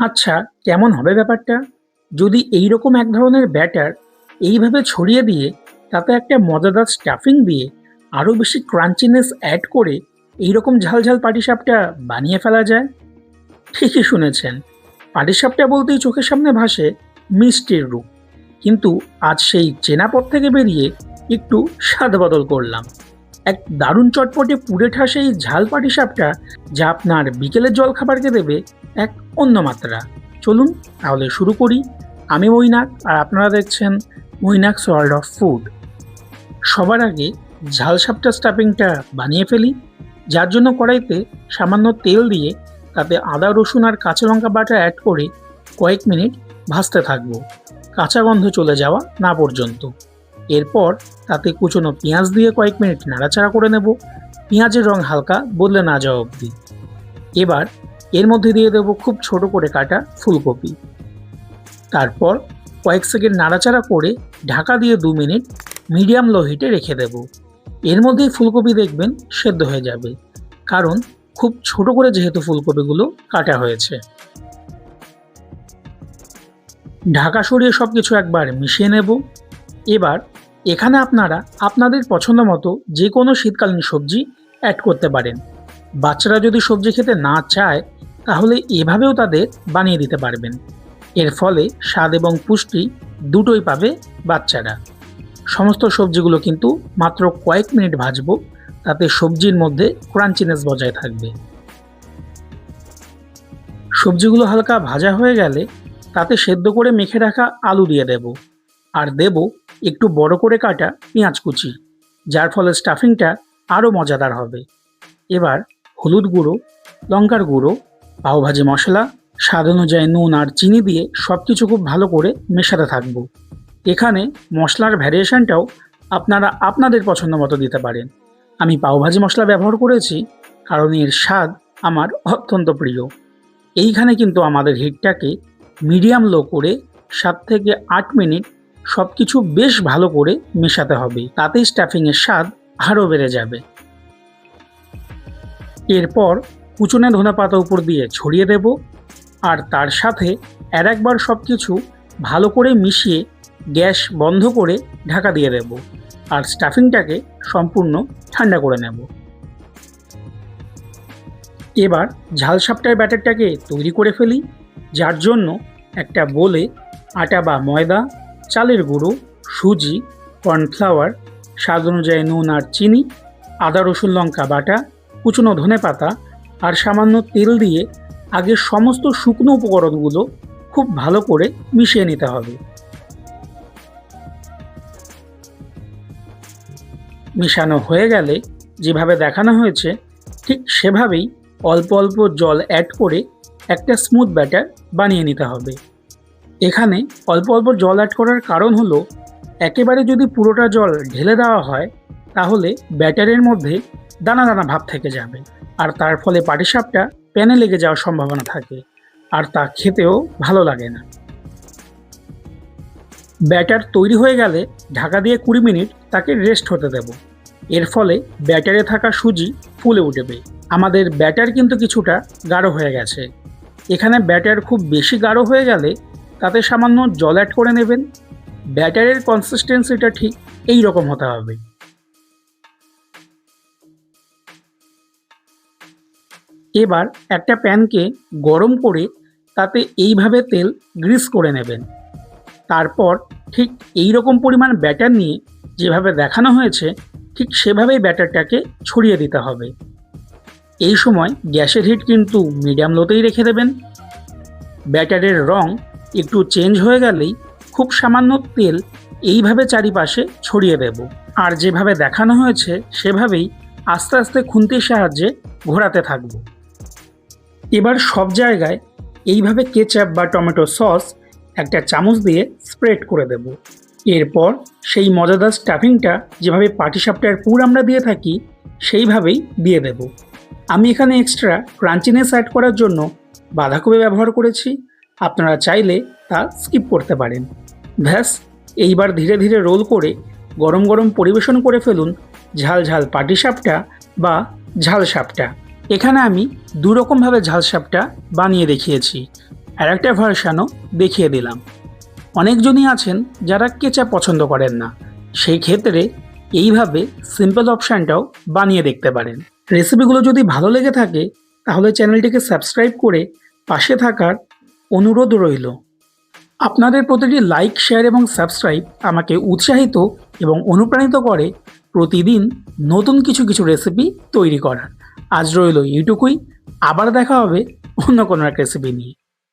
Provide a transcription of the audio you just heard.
আচ্ছা কেমন হবে ব্যাপারটা? যদি এই রকম এক ধরনের ব্যাটার এইভাবে ছড়িয়ে দিয়ে তাতে একটা মজাদার স্টাফিং দিয়ে আরও বেশি ক্রাঞ্চিনেস অ্যাড করে এই এইরকম ঝালঝাল পাটিসাপটা বানিয়ে ফেলা যায়? ঠিকই শুনেছেন। পাটিসাপটা বলতেই চোখের সামনে ভাসে মিষ্টির রূপ। কিন্তু আজ সেই চেনা পথ থেকে বেরিয়ে একটু স্বাদ বদল করলাম। এক দারুণ চটপটে পুড়ে ঠাসে এই ঝাল পাটিসাপটা যা আপনার বিকেলের জলখাবারকে দেবে এক অন্য মাত্রা। চলুন তাহলে শুরু করি। আমি মৈনাক আর আপনারা দেখছেন মৈনাকস ওয়ার্ল্ড অফ ফুড। সবার আগে ঝাল সাপটা স্টাফিংটা বানিয়ে ফেলি। যার জন্য কড়াইতে সামান্য তেল দিয়ে তাতে আদা, রসুন আর কাঁচা লঙ্কা বাটা অ্যাড করে কয়েক মিনিট ভাজতে থাকব। কাঁচা গন্ধ চলে যাওয়া না পর্যন্ত। এরপর তাতে কুচনো পেঁয়াজ দিয়ে কয়েক মিনিট নাড়াচাড়া করে নেব। পেঁয়াজের রং হালকা বদলে না যাওয়া অবধি। এবার এর মধ্যে দিয়ে দেবো খুব ছোট করে কাটা ফুলকপি। তারপর কয়েক সেকেন্ড নাড়াচাড়া করে ঢাকা দিয়ে দু মিনিট মিডিয়াম লো হিটে রেখে দেব। এর মধ্যেই ফুলকপি দেখবেন সেদ্ধ হয়ে যাবে, কারণ খুব ছোট করে যেহেতু ফুলকপিগুলো কাটা হয়েছে। ঢাকা সরিয়ে সব কিছু একবার মিশিয়ে নেব। এবার এখানে আপনারা আপনাদের পছন্দ মতো যে কোনো শীতকালীন সবজি অ্যাড করতে পারেন। বাচ্চারা যদি সবজি খেতে না চায় তাহলে এভাবেও তাদের বানিয়ে দিতে পারবেন। এর ফলে স্বাদ এবং পুষ্টি দুটোই পাবে বাচ্চারা। সমস্ত সবজিগুলো কিন্তু মাত্র কয়েক মিনিট ভাজবো, তাতে সবজির মধ্যে ক্রাঞ্চিনেস বজায় থাকবে। সবজিগুলো হালকা ভাজা হয়ে গেলে তাতে সেদ্ধ করে মেখে রাখা আলু দিয়ে দেব। আর দেব একটু বড় করে কাটা পেঁয়াজ কুচি, যার ফলে স্টাফিংটা আরও মজাদার হবে। এবার হলুদ গুঁড়ো, লঙ্কার গুঁড়ো পাওভাজি মশলা, স্বাদ অনুযায়ী নুন আর চিনি দিয়ে সব কিছু খুব ভালো করে মেশাতে থাকব। এখানে মশলার ভ্যারিয়েশনটাও আপনারা আপনাদের পছন্দ মতো দিতে পারেন। আমি পাওভাজি মশলা ব্যবহার করেছি, কারণ এর স্বাদ আমার অত্যন্ত প্রিয়। এইখানে কিন্তু আমাদের হিটটাকে মিডিয়াম লো করে সাত থেকে আট মিনিট সব কিছু বেশ ভালো করে মেশাতে হবে, তাতেই স্টাফিংয়ের স্বাদ আরও বেড়ে যাবে। এরপর কুচনে ধনে পাতা উপর দিয়ে ছড়িয়ে দেব আর তার সাথে আর একবার সব কিছু ভালো করে মিশিয়ে গ্যাস বন্ধ করে ঢাকা দিয়ে দেব আর স্টাফিংটাকে সম্পূর্ণ ঠান্ডা করে নেব। এবার ঝাল সাপটার ব্যাটারটাকে তৈরি করে ফেলি, যার জন্য একটা বোলে আটা বা ময়দা, চালের গুঁড়ো, সুজি, কর্নফ্লাওয়ার, স্বাদ অনুযায়ী নুন আর চিনি, আদা, রসুন, লঙ্কা বাটা, কুচনো ধনে পাতা আর সামান্য তেল দিয়ে আগে সমস্ত শুকনো উপকরণগুলো খুব ভালো করে মিশিয়ে নিতে হবে। মিশানো হয়ে গেলে যেভাবে দেখানো হয়েছে, ঠিক সেভাবেই অল্প অল্প জল অ্যাড করে একটা স্মুথ ব্যাটার বানিয়ে নিতে হবে। এখানে অল্প অল্প জল অ্যাড করার কারণ হলো, একেবারে যদি পুরোটা জল ঢেলে দেওয়া হয় তাহলে ব্যাটারের মধ্যে দানা দানা ভাব থেকে যাবে আর তার ফলে পাটিসাপটা প্যানে লেগে যাওয়ার সম্ভাবনা থাকে আর তা খেতেও ভালো লাগে না। ব্যাটার তৈরি হয়ে গেলে ঢাকা দিয়ে কুড়ি মিনিট তাকে রেস্ট হতে দেব। এর ফলে ব্যাটারে থাকা সুজি ফুলে উঠবে। আমাদের ব্যাটার কিন্তু কিছুটা গাঢ় হয়ে গেছে। এখানে ব্যাটার খুব বেশি গাঢ় হয়ে গেলে তাতে সামান্য জল অ্যাড করে নেবেন। ব্যাটারের কনসিস্টেন্সিটা ঠিক এই রকম হতে হবে। এবার একটা প্যানকে গরম করে তাতে এইভাবে তেল গ্রিস করে নেবেন। তারপর ঠিক এই রকম পরিমাণ ব্যাটার নিয়ে যেভাবে দেখানো হয়েছে, ঠিক সেভাবেই ব্যাটারটাকে ছড়িয়ে দিতে হবে। এই সময় গ্যাসের হিট কিন্তু মিডিয়াম লোতেই রেখে দেবেন। ব্যাটারের রং একটু চেঞ্জ হয়ে গেলেই খুব সামান্য তেল এইভাবে চারিপাশে ছড়িয়ে দেব। আর যেভাবে দেখানো হয়েছে, সেভাবেই আস্তে আস্তে খুন্তির সাহায্যে ঘোরাতে থাকব। এবার সব জায়গায় এইভাবে কেচাপ বা টমেটো সস একটা চামচ দিয়ে স্প্রেড করে দেব। এরপর সেই মজাদার স্টাফিংটা যেভাবে পাটিসাপটার পুর আমরা দিয়ে থাকি, সেইভাবেই দিয়ে দেব। আমি এখানে এক্সট্রা ক্রাঞ্চিনেস অ্যাড করার জন্য বাঁধাকপি ব্যবহার করেছি। আপনারা চাইলে তা স্কিপ করতে পারেন। ব্যাস, এইবার ধীরে ধীরে রোল করে গরম গরম পরিবেশন করে ফেলুন ঝাল ঝাল পাটিসাপটা বা ঝাল সাপটা। এখানে আমি দুরকমভাবে ঝাল সাপটা বানিয়ে দেখিয়েছি। আর একটা ভার্সানও দেখিয়ে দিলাম। অনেকজনই আছেন যারা কেচা পছন্দ করেন না। সেই ক্ষেত্রে এইভাবে সিম্পল অপশানটাও বানিয়ে দেখতে পারেন। রেসিপিগুলো যদি ভালো লেগে থাকে, তাহলে চ্যানেলটিকে সাবস্ক্রাইব করে পাশে থাকার অনুরোধ রইল। আপনাদের প্রতিটি লাইক, শেয়ার এবং সাবস্ক্রাইব আমাকে উৎসাহিত এবং অনুপ্রাণিত করে প্রতিদিন নতুন কিছু কিছু রেসিপি তৈরি করার। আজ রইল এইটুকুই। আবার দেখা হবে অন্য কোনো এক রেসিপি নিয়ে।